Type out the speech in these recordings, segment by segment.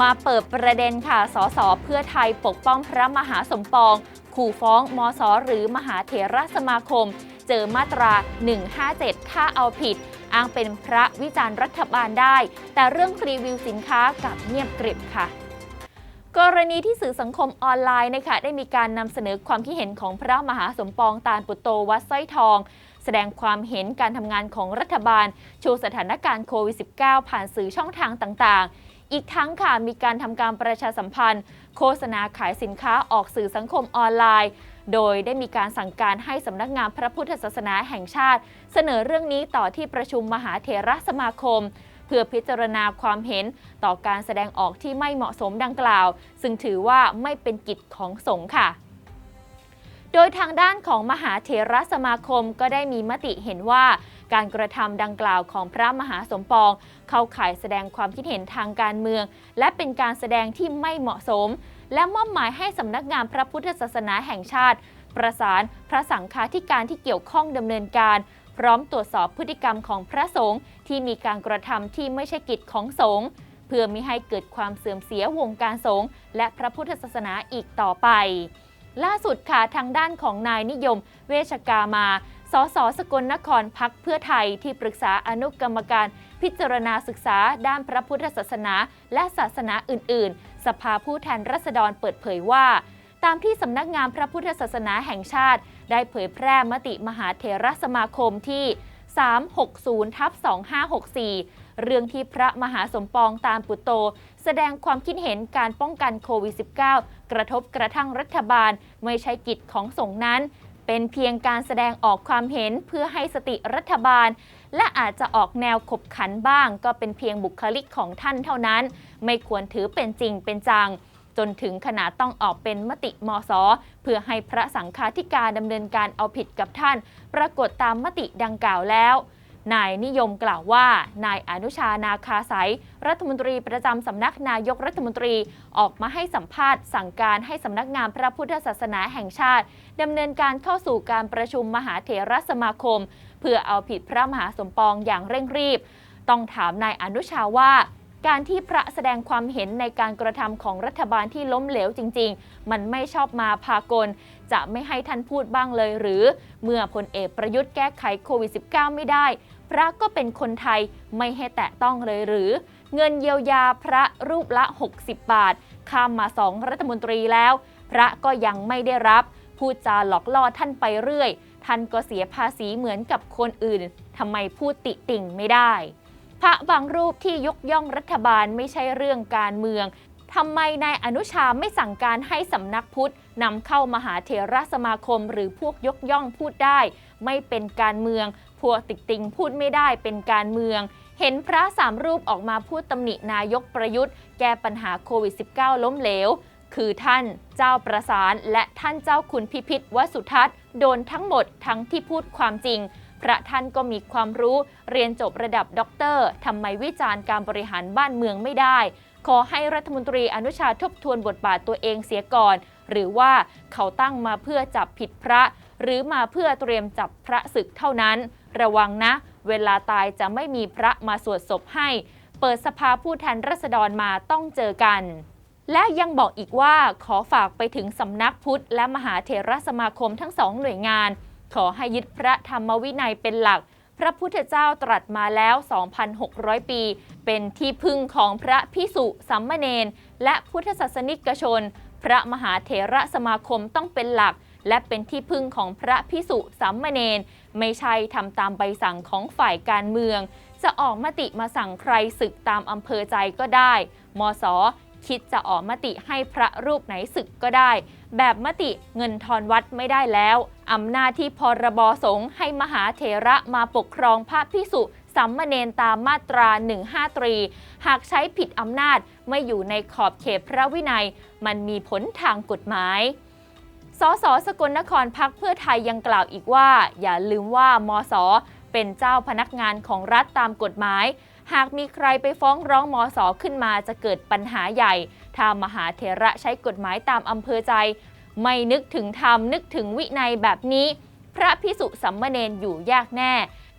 มาเปิดประเด็นค่ะ สสเพื่อไทยปกป้องพระมหาสมปอง ขู่ฟ้องมสหรือมหาเถรสมาคม เจอมาตรา 157 ถ้าเอาผิด อ้างเป็นพระวิจารณ์รัฐบาลได้ แต่เรื่องรีวิวสินค้ากับเงียบกริบค่ะกรณีที่สื่อสังคมออนไลน์นะคะได้มีการนำเสนอความคิดเห็นของพระมหาสมปองตาลปุตโตวัดสร้อยทอง แสดงความเห็นการทำงานของรัฐบาลชว์สถานการณ์โควิด -19 ผ่านสื่อช่องทางต่างๆ อีกทั้งค่ะมีการทำการประชาสัมพันธ์ โฆษณาขายสินค้าออกสื่อสังคมออนไลน์ โดยได้มีการสั่งการให้สำนักงานพระพุทธศาสนาแห่งชาติ เสนอเรื่องนี้ต่อที่ประชุมมหาเถรสมาคม เพื่อพิจารณาความเห็นต่อการแสดงออกที่ไม่เหมาะสมดังกล่าว ซึ่งถือว่าไม่เป็นกิจของสงฆ์ค่ะ โดยทางด้านของมหาเถรสมาคมก็ได้มีมติเห็นว่า การกระทำดังกล่าวของพระมหาสมปอง เข้าข่ายแสดงความคิดเห็นทางการเมือง และเป็นการแสดงที่ไม่เหมาะสม และมอบหมายให้สำนักงานพระพุทธศาสนาแห่งชาติ ประสานพระสังฆาธิการที่เกี่ยวข้องดำเนินการ พร้อมตรวจสอบพฤติกรรมของพระสงฆ์ที่มีการกระทำที่ไม่ใช่กิจของสงฆ์เพื่อไม่ให้เกิดความเสื่อมเสียวงการสงฆ์และพระพุทธศาสนาอีกต่อไป ล่าสุดค่ะทางด้านของนายนิยม เวชกามา สสสกลนครพักเพื่อไทยที่ปรึกษาอนุกรรมการ พิจารณาศึกษาด้านพระพุทธศาสนา และศาสนาอื่น ๆ สภาผู้แทนราษฎรเปิดเผยว่า ตามที่สำนักงานพระพุทธศาสนาแห่งชาติ ได้เผยแพร่มติมหาเถรสมาคมที่ 360ทับ2564 เรื่องที่พระมหาสมปองตามปุตโต แสดงความคิดเห็นการป้องกันโควิด -19 กระทบกระทั่งรัฐบาลไม่ใช่กิจของสงฆ์นั้น เป็นเพียงการแสดงออกความเห็นเพื่อให้สติรัฐบาล และอาจจะออกแนวขบขันบ้าง ก็เป็นเพียงบุคลิกของท่านเท่านั้น ไม่ควรถือเป็นจริงเป็นจัง จนถึงขนาดต้องออกเป็นมติมส เพื่อให้พระสังฆาธิการดำเนินการเอาผิดกับท่าน ปรากฏตามมติดังกล่าวแล้ว นายนิยมกล่าวว่า นายอนุชานาคาสายรัฐมนตรีประจำสำนักนายกรัฐมนตรีออกมาให้สัมภาษณ์ สั่งการให้สำนักงานพระพุทธศาสนาแห่งชาติดำเนินการเข้าสู่การประชุมมหาเถรสมาคม เพื่อเอาผิดพระมหาสมปองอย่างเร่งรีบ ต้องถามนายอนุชาว่า การที่พระแสดงความเห็นในการกระทำของรัฐบาลที่ล้มเหลวจริง ๆ มันไม่ชอบมาพากล จะไม่ให้ท่านพูดบ้างเลยหรือ เมื่อพลเอกประยุทธ์แก้ไขโควิด -19 ไม่ได้ พระก็เป็นคนไทยไม่ให้แตะต้องเลยหรือ เงินเยียวยาพระรูปละ 60 บาท ข้ามมาสองรัฐมนตรีแล้ว พระก็ยังไม่ได้รับ พูดจาหลอกล่อท่านไปเรื่อย ท่านก็เสียภาษีเหมือนกับคนอื่นทำไมพูดติติ่งไม่ได้ พระบางรูปที่ยกย่องรัฐบาลไม่ใช่เรื่องการเมืองทำไมนายอนุชาไม่สั่งการให้สำนักพุทธนำเข้ามหาเถรสมาคมหรือพวกยกย่องพูดได้ ไม่เป็นการเมือง พวกติกติงพูดไม่ได้เป็นการเมือง เห็นพระสามรูปออกมาพูดตำหนินายกประยุทธ์ แก้ปัญหาโควิด -19 ล้มเหลว คือท่านเจ้าประสานและท่านเจ้าคุณพิพิธวสุทัศน์ โดนทั้งหมดทั้งที่พูดความจริง พระท่านก็มีความรู้เรียนจบระดับด็อกเตอร์ทำไมวิจารณ์การบริหารบ้านเมืองไม่ได้ ขอให้รัฐมนตรีอนุชาทบทวนบทบาทตัวเองเสียก่อน หรือว่าเขาตั้งมาเพื่อจับผิดพระ หรือมาเพื่อเตรียมจับพระศึกเท่านั้น ระวังนะ เวลาตายจะไม่มีพระมาสวดศพให้ เปิดสภาผู้แทนราษฎรมาต้องเจอกันและยังบอกอีกว่าขอฝากไปถึงสำนักพุทธและมหาเถรสมาคมทั้งสองหน่วยงาน ขอให้ยึดพระธรรมวินัยเป็นหลัก พระพุทธเจ้าตรัสมาแล้ว 2,600 ปี เป็นที่พึ่งของพระพิสุสัมมเนน และพุทธศาสนิกชน พระมหาเถระสมาคมต้องเป็นหลัก และเป็นที่พึ่งของพระพิสุสัมมเนน ไม่ใช่ทำตามใบสั่งของฝ่ายการเมือง จะออกมติมาสั่งใครศึกตามอำเภอใจก็ได้มส คิดจะออกมติให้พระรูปไหนศึกก็ได้ แบบมติเงินทอนวัดไม่ได้แล้วอำนาจที่พรบสงฆ์ให้มหาเถระมาปกครองพระพิสุสัมมเนนตามมาตรา 153 หากใช้ผิดอำนาจไม่อยู่ในขอบเขตพระวินัย มันมีผลทางกฎหมายสสสกลนครพักเพื่อไทยยังกล่าวอีกว่า อย่าลืมว่ามส เป็นเจ้าพนักงานของรัฐตามกฎหมาย หากมีใครไปฟ้องร้องมสขึ้นมาจะเกิดปัญหาใหญ่ ถ้ามหาเถระใช้กฎหมายตามอำเภอใจ ไม่นึกถึงธรรมนึกถึงวินัยแบบนี้ พระพิสุสัมมเนนอยู่ยากแน่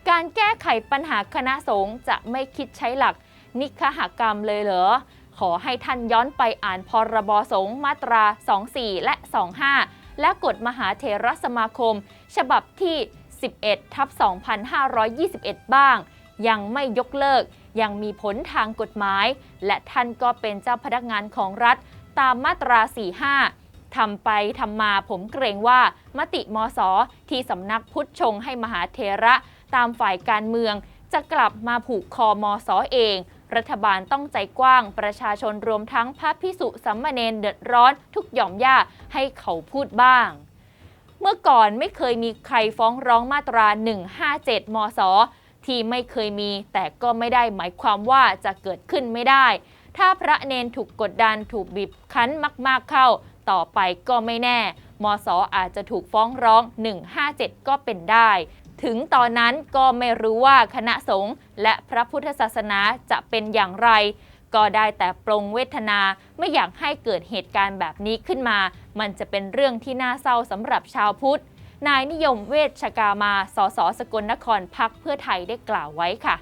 การแก้ไขปัญหาคณะสงฆ์จะไม่คิดใช้หลัก นิคหกรรมเลยเหรอขขอให้ท่านย้อนไปอ่านพรบสงฆ์มาตรา 24 และ 25 และกฎมหาเถรสมาคม ฉบับที่ 11ทับ2521 บ้าง ยังไม่ยกเลิก ยังมีผลทางกฎหมาย และท่านก็เป็นเจ้าพนักงานของรัฐ ตามมาตรา 45ทำไปทำมาผมเกรงว่า มติมสที่สำนักพุทธชงให้มหาเถระตามฝ่ายการเมือง จะกลับมาผูกคอมอสเอง รัฐบาลต้องใจกว้าง ประชาชนรวมทั้งพระพิสุสัมมเนนเดือดร้อนทุกหย่อมย่าให้เขาพูดบ้างเมื่อก่อนไม่เคยมีใครฟ้องร้องมาตรา 157 มส ที่ไม่เคยมี แต่ก็ไม่ได้หมายความว่าจะเกิดขึ้นไม่ได้ ถ้าพระเนนถูกกดดันถูกบีบคั้นมากๆเข้า ต่อไปก็ไม่แน่ มสอาจจะถูกฟ้องร้อง 157 ก็เป็นได้ ถึงตอนนั้นก็ไม่รู้ว่าคณะสงฆ์และพระพุทธศาสนาจะเป็นอย่างไรก็ได้แต่ปรงเวทนาไม่อยากให้เกิดเหตุการณ์แบบนี้ขึ้นมา มันจะเป็นเรื่องที่น่าเศร้าสำหรับชาวพุทธ นายนิยมเวชกามา สสสกลนครพักเพื่อไทยได้กล่าวไว้ค่ะ